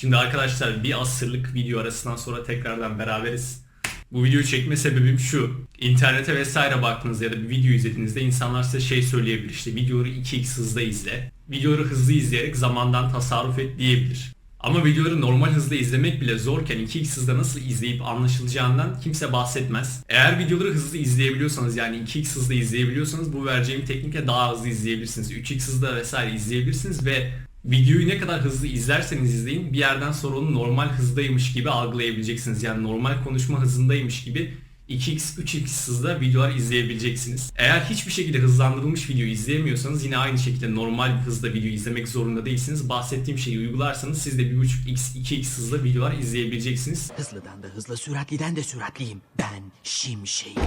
Şimdi arkadaşlar bir asırlık video arasından sonra tekrardan beraberiz. Bu videoyu çekme sebebim şu. İnternete vesaire baktığınızda ya da bir video izlediğinizde insanlar size şey söyleyebilir. İşte videoları 2x hızda izle. Videoları hızlı izleyerek zamandan tasarruf et diyebilir. Ama videoları normal hızda izlemek bile zorken 2x hızda nasıl izleyip anlaşılacağından kimse bahsetmez. Eğer videoları hızlı izleyebiliyorsanız yani 2x hızda izleyebiliyorsanız bu vereceğim teknikle daha hızlı izleyebilirsiniz. 3x hızda vesaire izleyebilirsiniz ve videoyu ne kadar hızlı izlerseniz izleyin bir yerden sonra onu normal hızdaymış gibi algılayabileceksiniz. Yani normal konuşma hızındaymış gibi 2x, 3x hızda videolar izleyebileceksiniz. Eğer hiçbir şekilde hızlandırılmış video izleyemiyorsanız yine aynı şekilde normal hızda video izlemek zorunda değilsiniz. Bahsettiğim şeyi uygularsanız siz de 1.5x, 2x hızda videolar izleyebileceksiniz. Hızlıdan da hızlı, süratliden de süratliyim. Ben Şimşek'im.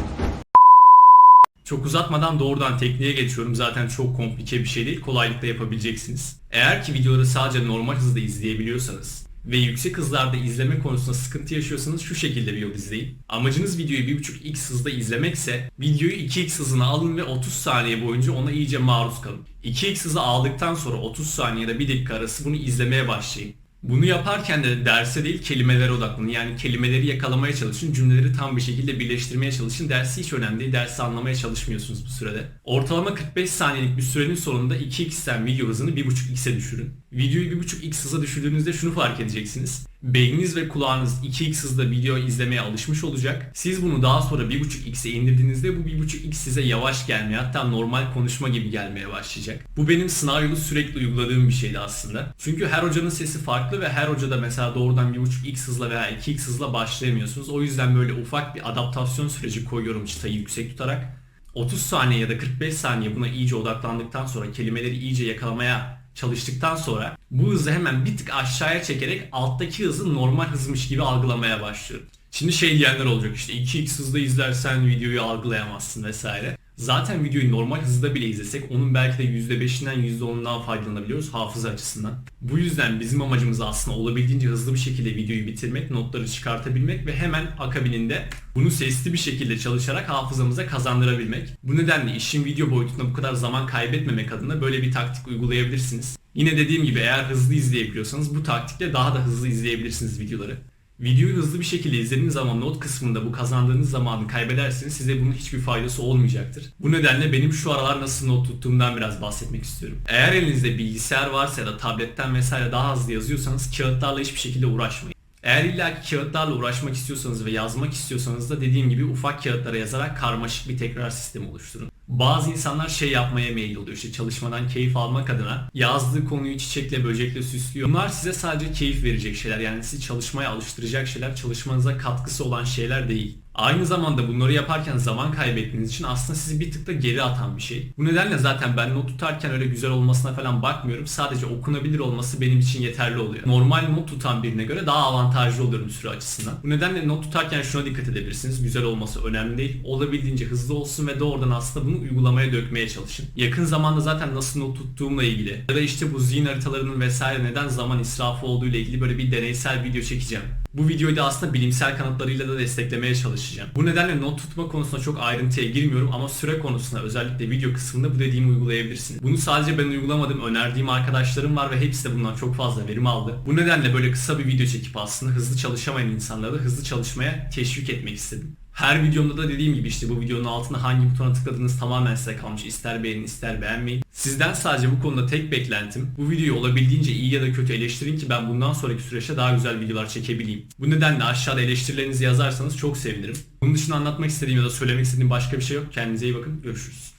Çok uzatmadan doğrudan tekniğe geçiyorum. Zaten çok komplike bir şey değil. Kolaylıkla yapabileceksiniz. Eğer ki videoları sadece normal hızda izleyebiliyorsanız ve yüksek hızlarda izleme konusunda sıkıntı yaşıyorsanız şu şekilde bir yol izleyin. Amacınız videoyu 1.5x hızda izlemekse videoyu 2x hızına alın ve 30 saniye boyunca ona iyice maruz kalın. 2x hızı aldıktan sonra 30 saniye ya da 1 dakika arası bunu izlemeye başlayın. Bunu yaparken de derse değil kelimelere odaklanın. Yani kelimeleri yakalamaya çalışın, cümleleri tam bir şekilde birleştirmeye çalışın. Dersi hiç önemli değil, dersi anlamaya çalışmıyorsunuz bu sürede. Ortalama 45 saniyelik bir sürenin sonunda 2x'ten video hızını 1.5x'e düşürün. Videoyu 1.5x hıza düşürdüğünüzde şunu fark edeceksiniz. Beyniniz ve kulağınız 2x hızda video izlemeye alışmış olacak. Siz bunu daha sonra 1.5x'e indirdiğinizde bu 1.5x size yavaş gelmeye hatta normal konuşma gibi gelmeye başlayacak. Bu benim sınav yolu sürekli uyguladığım bir şeydi aslında. Çünkü her hocanın sesi farklı ve her hocada mesela doğrudan 1.5x hızla veya 2x hızla başlayamıyorsunuz. O yüzden böyle ufak bir adaptasyon süreci koyuyorum çıtayı yüksek tutarak. 30 saniye ya da 45 saniye buna iyice odaklandıktan sonra kelimeleri iyice yakalamaya çalıştıktan sonra bu hızı hemen bir tık aşağıya çekerek alttaki hızı normal hızmış gibi algılamaya başlıyorum. Şimdi şey diyenler olacak işte 2x hızda izlersen videoyu algılayamazsın vesaire. Zaten videoyu normal hızda bile izlesek onun belki de %5'inden %10'undan faydalanabiliyoruz hafıza açısından. Bu yüzden bizim amacımız aslında olabildiğince hızlı bir şekilde videoyu bitirmek, notları çıkartabilmek ve hemen akabininde bunu sesli bir şekilde çalışarak hafızamıza kazandırabilmek. Bu nedenle işin video boyutunda bu kadar zaman kaybetmemek adına böyle bir taktik uygulayabilirsiniz. Yine dediğim gibi eğer hızlı izleyebiliyorsanız bu taktikle daha da hızlı izleyebilirsiniz videoları. Videoyu hızlı bir şekilde izlediğiniz zaman not kısmında bu kazandığınız zamanı kaybederseniz size bunun hiçbir faydası olmayacaktır. Bu nedenle benim şu aralar nasıl not tuttuğumdan biraz bahsetmek istiyorum. Eğer elinizde bilgisayar varsa ya da tabletten vesaire daha hızlı yazıyorsanız kağıtlarla hiçbir şekilde uğraşmayın. Eğer illa ki kağıtlarla uğraşmak istiyorsanız ve yazmak istiyorsanız da dediğim gibi ufak kağıtlara yazarak karmaşık bir tekrar sistemi oluşturun. Bazı insanlar şey yapmaya meyil oluyor işte çalışmadan keyif almak adına yazdığı konuyu çiçekle böcekle süslüyor. Bunlar size sadece keyif verecek şeyler yani sizi çalışmaya alıştıracak şeyler çalışmanıza katkısı olan şeyler değil. Aynı zamanda bunları yaparken zaman kaybettiğiniz için aslında sizi bir tık da geri atan bir şey. Bu nedenle zaten ben not tutarken öyle güzel olmasına falan bakmıyorum. Sadece okunabilir olması benim için yeterli oluyor. Normal not tutan birine göre daha avantajlı oluyorum süre açısından. Bu nedenle not tutarken şuna dikkat edebilirsiniz. Güzel olması önemli değil. Olabildiğince hızlı olsun ve doğrudan aslında bunu uygulamaya dökmeye çalışın. Yakın zamanda zaten nasıl not tuttuğumla ilgili ya da işte bu zihin haritalarının vesaire neden zaman israfı olduğu ile ilgili böyle bir deneysel video çekeceğim. Bu videoyu da aslında bilimsel kanıtlarıyla da desteklemeye çalışacağım. Bu nedenle not tutma konusunda çok ayrıntıya girmiyorum ama süre konusunda özellikle video kısmında bu dediğimi uygulayabilirsiniz. Bunu sadece ben uygulamadım, önerdiğim arkadaşlarım var ve hepsi de bundan çok fazla verim aldı. Bu nedenle böyle kısa bir video çekip aslında hızlı çalışamayan insanları da hızlı çalışmaya teşvik etmek istedim. Her videomda da dediğim gibi işte bu videonun altına hangi butona tıkladığınız tamamen size kalmış. İster beğenin ister beğenmeyin. Sizden sadece bu konuda tek beklentim bu videoyu olabildiğince iyi ya da kötü eleştirin ki ben bundan sonraki süreçte daha güzel videolar çekebileyim. Bu nedenle aşağıda eleştirilerinizi yazarsanız çok sevinirim. Bunun dışında anlatmak istediğim ya da söylemek istediğim başka bir şey yok. Kendinize iyi bakın. Görüşürüz.